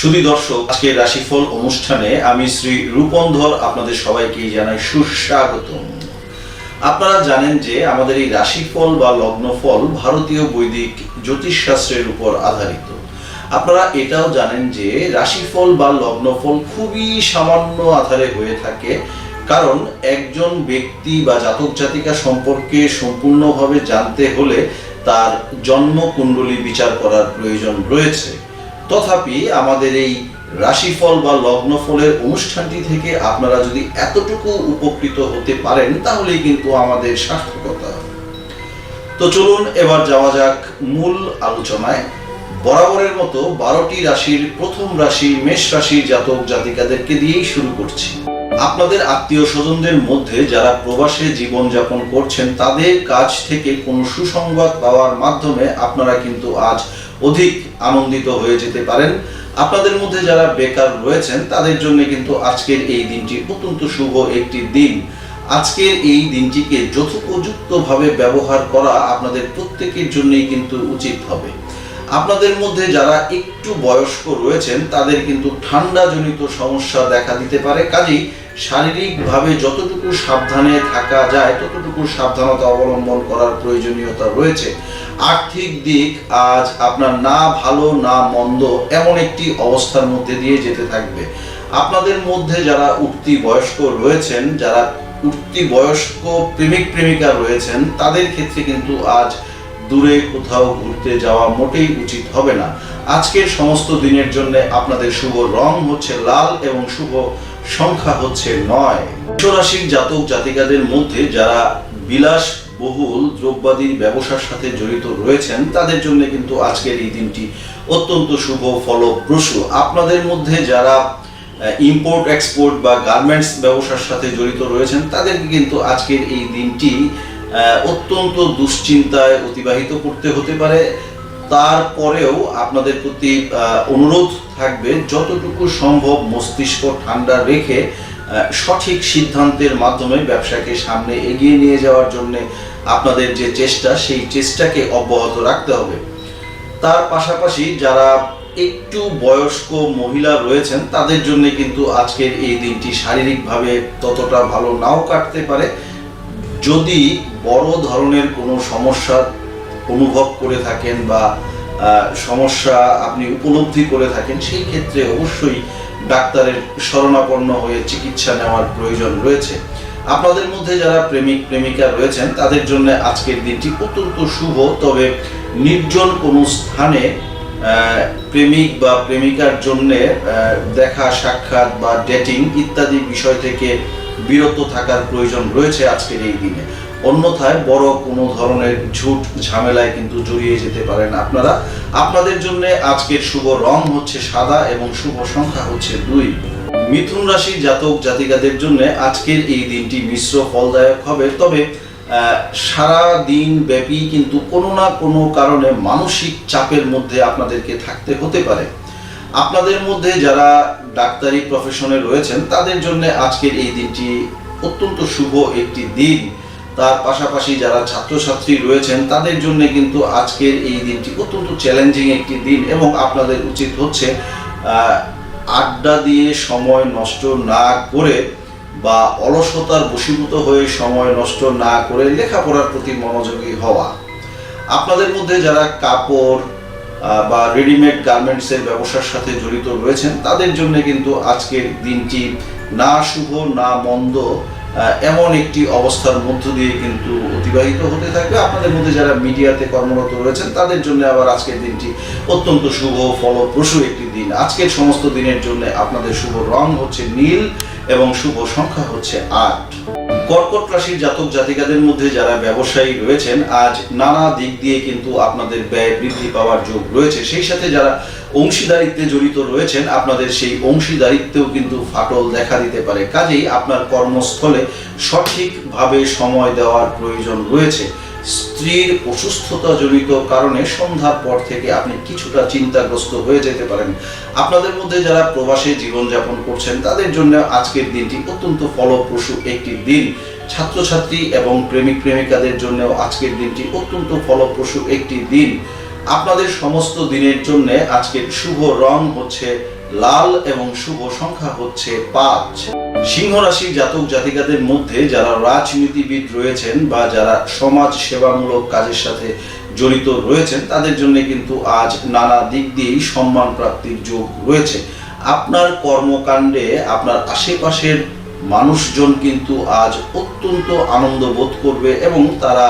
শুধু দর্শক, আজকের রাশিফল অনুষ্ঠানে আমি শ্রী রূপন্ধর আপনাদের সবাইকে জানাই সুস্বাগত আপনারা জানেন যে আমাদের এই রাশিফল বা লগ্নফল ভারতীয় বৈদিক জ্যোতিষশাস্ত্রের উপর আধারিত। আপনারা এটাও জানেন যে রাশিফল বা লগ্নফল খুবই সামান্য আধারে হয়ে থাকে, কারণ একজন ব্যক্তি বা জাতক জাতিকা সম্পর্কে সম্পূর্ণভাবে জানতে হলে তার জন্ম কুণ্ডলী বিচার করার প্রয়োজন রয়েছে। তথাপি আমাদের এই রাশিফল বা লগ্নফলের অনুষ্ঠানটি থেকে আপনারা যদি এতটুকু উপকৃত হতে পারেন, তাহলেই কিন্তু আমাদের সার্থকতা তো চলুন এবার যাওয়া যাক মূল আলোচনায়। বরাবরের মতো বারোটি রাশির প্রথম রাশি, মেষ রাশির জাতক জাতিকাদেরকে দিয়েই শুরু করছি। আপনাদের আত্মীয় স্বজনদের মধ্যে যারা প্রবাসে জীবন যাপন করছেন, তাদের কাছ থেকে কোনো সুসংবাদ পাওয়ার মাধ্যমে আপনারা কিন্তু আজ অধিক আনন্দিত হয়ে যেতে পারেন। আপনাদের মধ্যে যারা বেকার রয়েছেন, তাদের জন্য কিন্তু আজকের এই দিনটি অত্যন্ত শুভ একটি দিন। আজকের এই দিনটিকে যথোপযুক্তভাবে ব্যবহার করা আপনাদের প্রত্যেকের জন্যই কিন্তু উচিত হবে। আপনাদের মধ্যে যারা একটু বয়স্ক রয়েছেন, তাদের কিন্তু ঠান্ডাজনিত সমস্যা দেখা দিতে পারে। কাজেই শারীরিকভাবে যতটুকু সাবধানে থাকা যায়, ততটুকু সাবধানতা অবলম্বন করার প্রয়োজনীয়তা রয়েছে। আর্থিক দিক আজ আপনার না ভালো, না মন্দ এমন একটি অবস্থার মধ্যে দিয়ে যেতে থাকবে। আপনাদের মধ্যে যারা উঠতি বয়স্ক রয়েছেন, যারা উঠতি বয়স্ক প্রেমিক, প্রেমিকা রয়েছেন, তাদের ক্ষেত্রে কিন্তু আজ দূরে কোথাও ঘুরতে যাওয়া মোটেই উচিত হবে না। আজকের সমস্ত দিনের জন্য আপনাদের শুভ রং হচ্ছে লাল এবং শুভ সংখ্যা হচ্ছে নয়। রাশির জাতক জাতিকাদের মধ্যে যারা বিলাস বহুল দ্রব্যাদির ব্যবসার সাথে জড়িত রয়েছেন, তাদের জন্য কিন্তু আজকের এই দিনটি অত্যন্ত শুভ ফলপ্রসূ। আপনাদের মধ্যে যারা ইম্পোর্ট এক্সপোর্ট বা গার্মেন্টস ব্যবসার সাথে জড়িত রয়েছেন, তাদেরকে কিন্তু আজকের এই দিনটি অত্যন্ত দুশ্চিন্তায় অতিবাহিত করতে হতে পারে। তারপরেও আপনাদের প্রতি অনুরোধ থাকবে, যতটুকু সম্ভব মস্তিষ্ক ঠান্ডা রেখে সঠিক সিদ্ধান্তের মাধ্যমে ব্যবসাকে সামনে এগিয়ে নিয়ে যাওয়ার জন্য আপনাদের যে চেষ্টা, সেই চেষ্টাকে অব্যাহত রাখতে হবে। তার পাশাপাশি যারা একটু বয়স্ক মহিলা রয়েছেন, তাদের জন্য কিন্তু আজকের এই দিনটি শারীরিকভাবে ততটা ভালো নাও কাটতে পারে। যদি বড় ধরনের কোনো সমস্যা অনুভব করে থাকেন বা সমস্যা আপনি উপলব্ধি করে থাকেন, সেই ক্ষেত্রে অবশ্যই ডাক্তারের শরণাপন্ন হয়ে চিকিৎসা নেওয়ার প্রয়োজন রয়েছে। আপনাদের মধ্যে যারা প্রেমিক, প্রেমিকা রয়েছেন, তাদের জন্য আজকের দিনটি অত্যন্ত শুভ। তবে নির্জন কোনো স্থানে প্রেমিক বা প্রেমিকার জন্য দেখা, সাক্ষাৎ বা ডেটিং ইত্যাদি বিষয় থেকে বিরত থাকার প্রয়োজন রয়েছে আজকের এই দিনে। অন্যথায় বড় কোনো ধরনের ঝুট ঝামেলায় কিন্তু জড়িয়ে যেতে পারেন আপনারা। আপনাদের জন্য আজকের শুভ রং হচ্ছে সাদা এবং শুভ সংখ্যা হচ্ছে দুই। মিথুন রাশি জাতক জাতিকাদের জন্য আজকের এই দিনটি মিশ্র ফলদায়ক হবে। তবে সারা দিন ব্যাপী কিন্তু কোনো না কোনো কারণে মানসিক চাপের মধ্যে আপনাদেরকে থাকতে হতে পারে। আপনাদের মধ্যে যারা ডাক্তারি প্রফেশনে রয়েছেন, তাদের জন্য আজকের এই দিনটি অত্যন্ত শুভ একটি দিন। তার পাশাপাশি যারা ছাত্রছাত্রী রয়েছেন, তাদের জন্য কিন্তু আজকের এই দিনটি অত্যন্ত চ্যালেঞ্জিং একটি দিন এবং আপনাদের উচিত হচ্ছে আড্ডা দিয়ে সময় নষ্ট না করে বা অলসতার বশীভূত হয়ে সময় নষ্ট না করে লেখাপড়ার প্রতি মনোযোগী হওয়া। আপনাদের মধ্যে যারা কাপড় বা রেডিমেড গার্মেন্টসের ব্যবসার সাথে জড়িত রয়েছেন, তাদের জন্য কিন্তু আজকের দিনটি না শুভ, না মন্দ এমন একটি অবস্থার মধ্য দিয়ে কিন্তু অতিবাহিত হতে থাকবে। আপনাদের মধ্যে যারা মিডিয়াতে কর্মরত রয়েছেন, তাদের জন্য আবার আজকের দিনটি অত্যন্ত শুভ, ফলপ্রসূ একটি দিন। আজকের সমস্ত দিনের জন্য আপনাদের শুভ রং হচ্ছে নীল এবং শুভ সংখ্যা হচ্ছে আট। কর্কট রাশির জাতক জাতিকাদের মধ্যে যারা ব্যবসায়ী রয়েছেন, আজ নানা দিক দিয়ে কিন্তু আপনাদের ব্যয় বৃদ্ধি পাওয়ার যোগ রয়েছে। সেই সাথে যারা অংশীদারিত্বে জড়িত রয়েছেন, আপনাদের সেই অংশীদারিত্বেও কিন্তু ফাটল দেখা দিতে পারে। কাজেই আপনার কর্মস্থলে সঠিকভাবে সময় দেওয়ার প্রয়োজন রয়েছে। স্ত্রীর অসুস্থতা জনিত কারণে সন্ধ্যার পর থেকে আপনি কিছুটা চিন্তাগ্রস্ত হয়ে যেতে পারেন। আপনাদের মধ্যে যারা প্রবাসে জীবনযাপন করছেন, তাদের জন্য আজকের দিনটি অত্যন্ত ফলপ্রসূ একটি দিন। ছাত্রছাত্রী এবং প্রেমিক প্রেমিকাদের জন্য আজকের দিনটি অত্যন্ত ফলপ্রসূ একটি দিন। আপনাদের সমস্ত দিনের জন্য আজকের শুভ রং হচ্ছে লাল এবং শুভ সংখ্যা হচ্ছে পাঁচ। সিংহ রাশির জাতক জাতিকাদের মধ্যে যারা রাজনীতিবিদ রয়েছেন বা যারা সমাজ সেবামূলক কাজের সাথে জড়িত রয়েছেন, তাদের জন্য কিন্তু আজ নানা দিক দিয়েই সম্মান প্রাপ্তির যোগ রয়েছে। আপনার কর্মকাণ্ডে আপনার আশেপাশের মানুষজন কিন্তু আজ অত্যন্ত আনন্দ বোধ করবে এবং তারা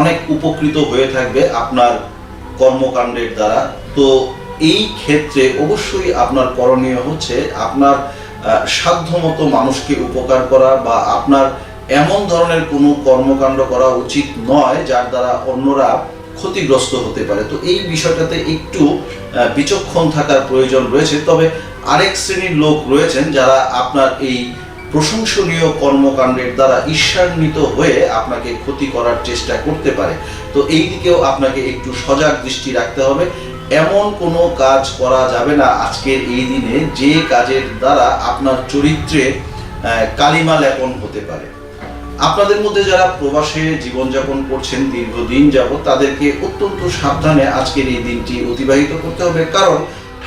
অনেক উপকৃত হয়ে থাকবে আপনার কর্মকাণ্ডের দ্বারা। তো এই ক্ষেত্রে অবশ্যই আপনার করণীয় হচ্ছে আপনার সাধ্যমতো মানুষকে উপকার করা বা আপনার এমন ধরনের কোনো কর্মকাণ্ড করা উচিত নয় যার দ্বারা অন্যরা ক্ষতিগ্রস্ত হতে পারে। তো এই বিষয়টাতে একটু বিচক্ষণ থাকার প্রয়োজন রয়েছে। তবে আরেক শ্রেণির লোক রয়েছেন যারা আপনার এই প্রশংসনীয় কর্মকাণ্ডের দ্বারা ঈর্ষান্বিত হয়ে আপনাকে ক্ষতি করার চেষ্টা করতে পারে। তো এই দিকেও আপনাকে একটু সজাগ দৃষ্টি রাখতে হবে। এমন কোনো কাজ করা যাবে না আজকের এই দিনে যে কাজের দ্বারা আপনার চরিত্রে কালিমা লেপন হতে পারে। আপনাদের মধ্যে যারা প্রবাসে জীবনযাপন করছেন, দীর্ঘদিন যাবৎ, তাদেরকে অত্যন্ত সাবধানে আজকের এই দিনটি অতিবাহিত করতে হবে। কারণ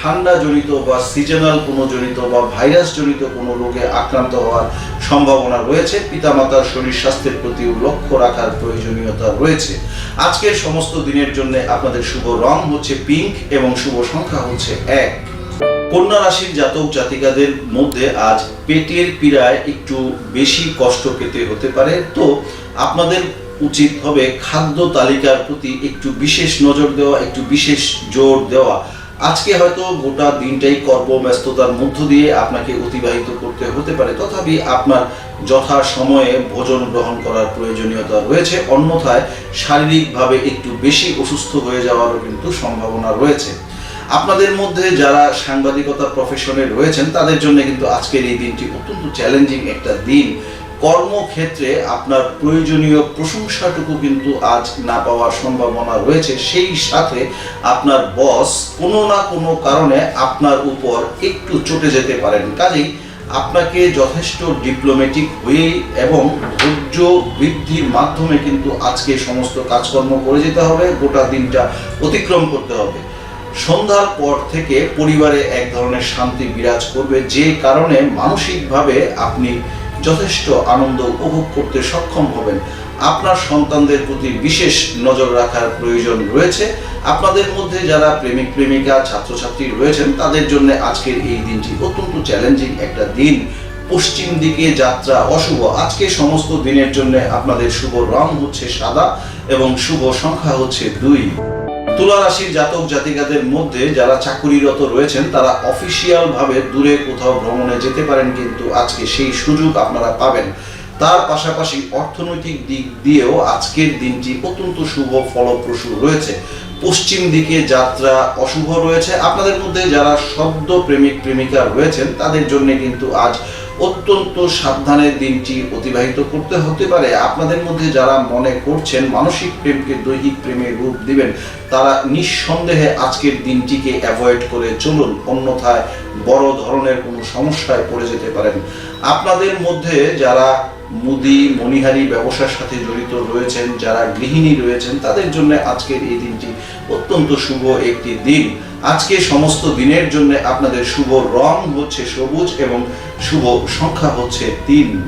ঠান্ডা জনিত বা সিজনাল কোনো জনিত বা ভাইরাস জনিত কোনো রোগে আক্রান্ত হওয়ার সম্ভাবনা রয়েছে। পিতামাতার শরীর স্বাস্থ্যের প্রতিও লক্ষ্য রাখার প্রয়োজনীয়তা রয়েছে। আজকের সমস্ত দিনের জন্য আপনাদের শুভ রং হচ্ছে পিঙ্ক এবং শুভ সংখ্যা হচ্ছে এক। কন্যা রাশির জাতক জাতিকাদের মধ্যে আজ পেটের পীড়ায় একটু বেশি কষ্ট পেতে হতে পারে। তো আপনাদের উচিত হবে খাদ্য তালিকার প্রতি একটু বিশেষ নজর দেওয়া, একটু বিশেষ জোর দেওয়া। আজকে হয়তো গোটা দিনটাই কর্মব্যস্ততার মধ্য দিয়ে আপনাকে অতিবাহিত করতে হতে পারে। তথাপি আপনার যথা সময়ে ভোজন গ্রহণ করার প্রয়োজনীয়তা রয়েছে। অন্যথায় শারীরিকভাবে একটু বেশি অসুস্থ হয়ে যাওয়ারও কিন্তু সম্ভাবনা রয়েছে। আপনাদের মধ্যে যারা সাংবাদিকতা প্রফেশনে রয়েছেন, তাদের জন্য কিন্তু আজকের এই দিনটি অত্যন্ত চ্যালেঞ্জিং একটা দিন। কর্মক্ষেত্রে আপনার প্রয়োজনীয় প্রশংসাটুকু কিন্তু আজ না পাওয়ার সম্ভাবনা রয়েছে। সেই সাথে আপনার বস কোনো না কোনো কারণে আপনার উপর একটু চটে যেতে পারেন। কাজেই আপনাকে যথেষ্ট ডিপ্লোম্যাটিক হয়ে এবং ধৈর্য বৃদ্ধির মাধ্যমে কিন্তু আজকে সমস্ত কাজকর্ম করে যেতে হবে। গোটা দিনটা অতিক্রম করতে হবে। সন্ধ্যার পর থেকে পরিবারে এক ধরনের শান্তি বিরাজ করবে। যে কারণে মানসিকভাবে আপনি যথেষ্ট আনন্দ উপভোগ করতে সক্ষম হবেন। আপনার সন্তানদের প্রতি বিশেষ নজর রাখার প্রয়োজন রয়েছে। আপনাদের মধ্যে যারা প্রেমিক, প্রেমিকা, ছাত্রছাত্রী রয়েছেন, তাদের জন্য আজকের এই দিনটি অত্যন্ত চ্যালেঞ্জিং একটা দিন। পশ্চিম দিকে যাত্রা অশুভ। আজকে সমস্ত দিনের জন্য আপনাদের শুভ রং হচ্ছে সাদা এবং শুভ সংখ্যা হচ্ছে দুই। তুলা রাশির জাতক জাতিকাদের মধ্যে যারা চাকুরিরত রয়েছেন, তারা অফিসিয়াল ভাবে দূরে কোথাও ভ্রমণে যেতে পারেন, কিন্তু আজকে সেই সুযোগ আপনারা পাবেন। তার পাশাপাশি অর্থনৈতিক দিক দিয়েও আজকের দিনটি অত্যন্ত শুভ ফলপ্রসূ রয়েছে। পশ্চিম দিকে যাত্রা অশুভ রয়েছে। আপনাদের মধ্যে যারা শব্দ প্রেমিক প্রেমিকা রয়েছেন, তাদের জন্য কিন্তু আজ অত্যন্ত সাবধানে দিনটি অতিবাহিত করতে হতে পারে। আপনাদের মধ্যে যারা মনে করছেন মানসিক প্রেমকে দৈহিক প্রেমের রূপ দিবেন, তারা নিঃসন্দেহে আজকের দিনটিকে অ্যাভয়েড করে চলুন, অন্যথায় বড় ধরনের কোনো সমস্যায় পড়ে যেতে পারেন। আপনাদের মধ্যে যারা মুদি, মণিহারি ব্যবসার সাথে জড়িত রয়েছেন, যারা গৃহিণী রয়েছেন, তাদের জন্য আজকের এই দিনটি অত্যন্ত শুভ একটি দিন। আজকে সমস্ত দিনের জন্য আপনাদের শুভ রং হচ্ছে সবুজ এবং শুভ সংখ্যা হচ্ছে তিন।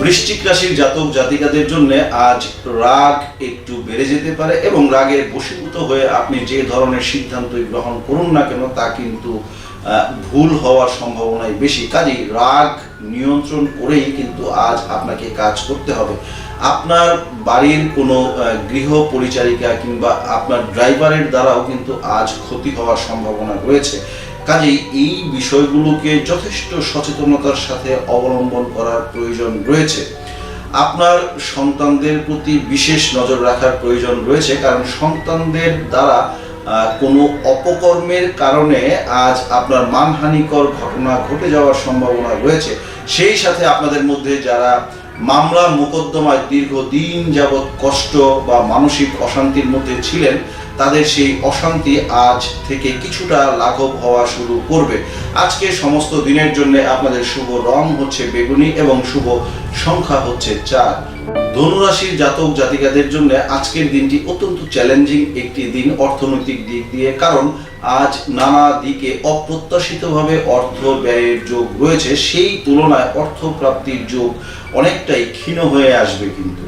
বৃশ্চিক রাশির জাতক জাতিকাদের জন্য আজ রাগ একটু বেড়ে যেতে পারে এবং রাগের বশীভূত হয়ে আপনি যে ধরনের সিদ্ধান্তই গ্রহণ করুন না কেন তা কিন্তু ভুল হওয়ার সম্ভাবনাই বেশি। কাজেই রাগ নিয়ন্ত্রণ করেই কিন্তু আজ আপনাকে কাজ করতে হবে। আপনার বাড়ির কোনো গৃহ পরিচারিকা কিংবা আপনার ড্রাইভারের দ্বারাও কিন্তু আজ ক্ষতি হওয়ার সম্ভাবনা রয়েছে। কাজেই এই বিষয়গুলোকে যথেষ্ট সচেতনতার সাথে অবলম্বন করার প্রয়োজন রয়েছে। আপনার সন্তানদের প্রতি বিশেষ নজর রাখার প্রয়োজন রয়েছে, কারণ সন্তানদের দ্বারা কোনো অপকর্মের কারণে আজ আপনার মানহানিকর ঘটনা ঘটে যাওয়ার সম্ভাবনা রয়েছে। সেই সাথে আপনাদের মধ্যে যারা মামলা মোকদ্দমায় দীর্ঘদিন যাবৎ কষ্ট বা মানসিক অশান্তির মধ্যে ছিলেন, তাদের সেই অশান্তি আজ থেকে কিছুটা লাঘব হওয়া শুরু করবে। আজকে সমস্ত দিনের জন্য আপনাদের শুভ রং হচ্ছে বেগুনি এবং শুভ সংখ্যা হচ্ছে চার। ধনুরাশির জাতক জাতিকাদের জন্য আজকের দিনটি অত্যন্ত চ্যালেঞ্জিং একটি দিন অর্থনৈতিক দিক দিয়ে, কারণ আজ নানা দিকে অপ্রত্যাশিতভাবে অর্থ ব্যয়ের যোগ রয়েছে। সেই তুলনায় অর্থ প্রাপ্তির যোগ অনেকটাই ক্ষীণ হয়ে আসবে কিন্তু।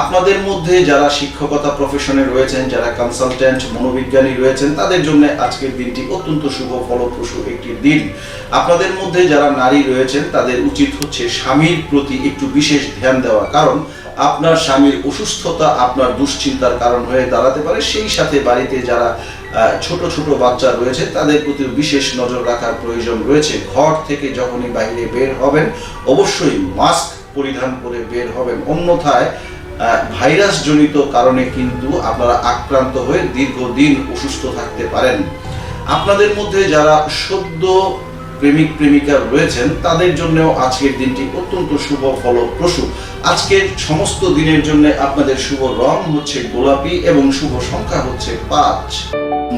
আপনাদের মধ্যে যারা শিক্ষকতা প্রফেশনে রয়েছেন, যারা কনসালট্যান্ট মনোবিজ্ঞানী রয়েছেন, তাদের জন্য আজকের দিনটি অত্যন্ত শুভ, ফলপ্রসূ একটি দিন। আপনাদের মধ্যে যারা নারী রয়েছেন, তাদের উচিত হচ্ছে স্বামীর প্রতি একটু বিশেষ ধ্যান দেওয়া। কারণ আপনার স্বামীর অসুস্থতা, আপনার দুশ্চিন্তার কারণ হয়ে দাঁড়াতে পারে, সেই সাথে বাড়িতে যারা ছোট ছোট বাচ্চা রয়েছে, তাদের প্রতি বিশেষ নজর রাখার প্রয়োজন রয়েছে। ঘর থেকে যখনই বাইরে বের হবেন, অবশ্যই মাস্ক পরিধান করে বের হবেন। অন্যথায় ভাইরাস জনিত কারণে কিন্তু আপনারা আক্রান্ত হয়ে দীর্ঘদিন অসুস্থ থাকতে পারেন। আপনাদের মধ্যে যারা সদ্য প্রেমিক, প্রেমিকা রয়েছেন, তাদের জন্যও আজকের দিনটি অত্যন্ত শুভ ফলপ্রসূ। আজকের সমস্ত দিনের জন্য আপনাদের শুভ রং হচ্ছে গোলাপি এবং শুভ সংখ্যা হচ্ছে পাঁচ।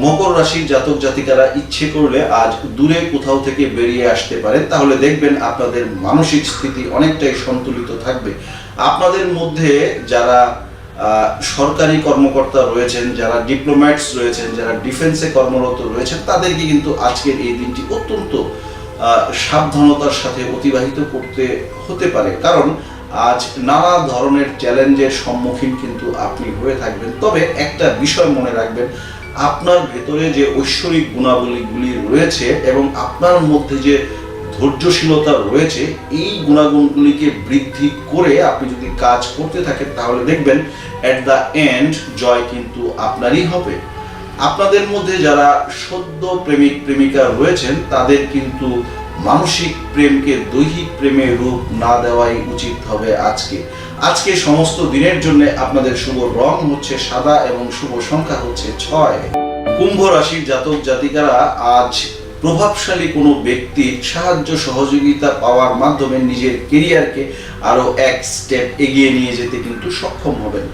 মকর রাশির জাতক জাতিকারা ইচ্ছে করলে আজ দূরে কোথাও থেকে বেরিয়ে আসতে পারেন। তাহলে দেখবেন আপনাদের মানসিক স্থিতি অনেকটাই সন্তুলিত থাকবে। আপনাদের মধ্যে যারা সরকারি কর্মকর্তা রয়েছেন, যারা ডিপ্লোম্যাটস রয়েছেন, যারা ডিফেন্সে কর্মরত রয়েছেন, তাদেরকে কিন্তু আজকের এই দিনটি অত্যন্ত সাবধানতার সাথে অতিবাহিত করতে হতে পারে। কারণ আজ নানা ধরনের চ্যালেঞ্জের সম্মুখীন কিন্তু আপনি হয়ে থাকবেন। তবে একটা বিষয় মনে রাখবেন, আপনার ভেতরে যে ঐশ্বরিক গুণাবলীগুলি রয়েছে এবং আপনার মধ্যে যে ধৈর্যশীলতা রয়েছে, এই গুণাগুণগুলিকে বৃদ্ধি করে আপনি যদি কাজ করতে থাকেন, তাহলে দেখবেন এট দ্য এন্ড জয় কিন্তু আপনারই হবে। আপনাদের মধ্যে যারা সদ্য প্রেমিক, প্রেমিকা রয়েছেন, তাদের কিন্তু মানসিক প্রেমকে দৈহিক প্রেমে রূপ না দেওয়াই উচিত হবে আজকে। আজকে সমস্ত দিনের জন্য আপনাদের শুভ রং হচ্ছে সাদা এবং শুভ সংখ্যা হচ্ছে ছয়। কুম্ভ রাশির জাতক জাতিকারা আজ প্রভাবশালী কোনো ব্যক্তির সাহায্য সহযোগিতা পাওয়ার মাধ্যমে নিজের কেরিয়ারকে আরও এক স্টেপ এগিয়ে নিয়ে যেতে কিন্তু সক্ষম হবেন।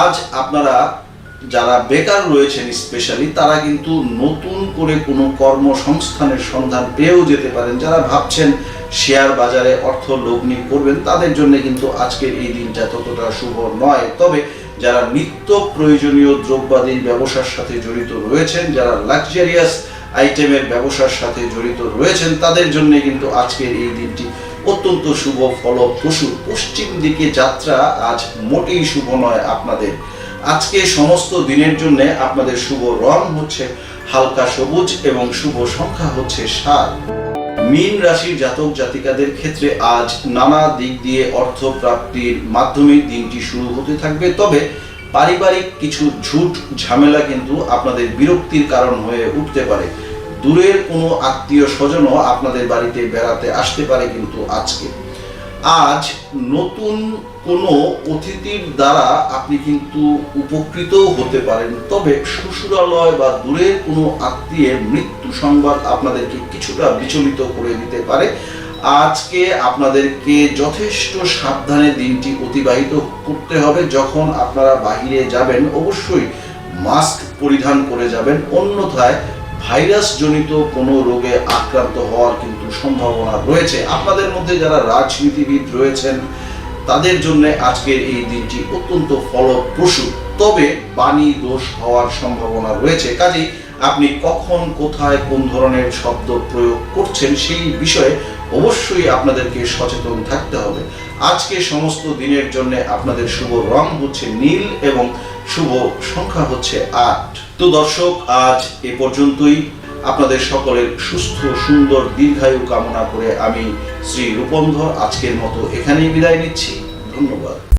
আজ আপনারা যারা বেকার রয়েছেন স্পেশালি তারা কিন্তু নতুন করে কোনো কর্মসংস্থানের সন্ধান পেয়েও যেতে পারেন। যারা ভাবছেন শেয়ার বাজারে অর্থ লগ্নি করবেন, তাদের জন্য কিন্তু আজকের এই দিনটা ততটা শুভ নয়। তবে যারা নিত্য প্রয়োজনীয় দ্রব্যাদির ব্যবসার সাথে জড়িত রয়েছেন, যারা লাক্সারিয়াস আইটেমের ব্যবসার সাথে জড়িত রয়েছেন, তাদের জন্য কিন্তু আজকের এই দিনটি অত্যন্ত শুভ ফলপ্রসূ। পশ্চিম দিকে যাত্রা আজ মোটেই শুভ নয় আপনাদের। আজকে সমস্ত দিনের জন্য আপনাদের শুভ রং হচ্ছে হালকা সবুজ এবং শুভ সংখ্যা হচ্ছে সাত। মীন রাশির জাতক জাতিকাদের ক্ষেত্রে আজ নানা দিক দিয়ে অর্থ প্রাপ্তির মাধ্যমে দিনটি শুরু হতে থাকবে। তবে পারিবারিক কিছু ঝুট ঝামেলা কিন্তু আপনাদের বিরক্তির কারণ হয়ে উঠতে পারে। দূরের কোনো আত্মীয় স্বজনও আপনাদের বাড়িতে বেড়াতে আসতে পারে কিন্তু আজকে। আজ নতুন কোনো অতিথির দ্বারা আপনি কিন্তু উপকৃতও হতে পারেন। তবে শ্বশুরালয় বা দূরের কোনো আত্মীয়ের মৃত্যু সংবাদ আপনাদেরকে কিছুটা বিচলিত করে দিতে পারে। আজকে আপনাদেরকে যথেষ্ট সাবধানে দিনটি অতিবাহিত করতে হবে। যখন আপনারা বাহিরে যাবেন, অবশ্যই মাস্ক পরিধান করে যাবেন। অন্যথায় ভাইরাস জনিত কোনো রোগে আক্রান্ত হওয়ার কিন্তু সম্ভাবনা রয়েছে। আপনাদের মধ্যে যারা রাজনীতিবিদ রয়েছেন, তাদের জন্য আজকের এই দিনটি অত্যন্ত ফলপ্রসূ। তবে বাণী দোষ হওয়ার সম্ভাবনা রয়েছে। কাজেই আপনি কখন, কোথায়, কোন ধরনের শব্দ প্রয়োগ করছেন সেই বিষয়ে অবশ্যই আপনাদেরকে সচেতন থাকতে হবে। আজকে সমস্ত দিনের জন্য আপনাদের শুভ রং হচ্ছে নীল এবং শুভ সংখ্যা হচ্ছে আট। তো দর্শক, আজ এ পর্যন্তই। আপনাদের সকলের সুস্থ, সুন্দর, দীর্ঘায়ু কামনা করে আমি শ্রী রূপন্ধর আজকের মতো এখানেই বিদায় নিচ্ছি। ধন্যবাদ।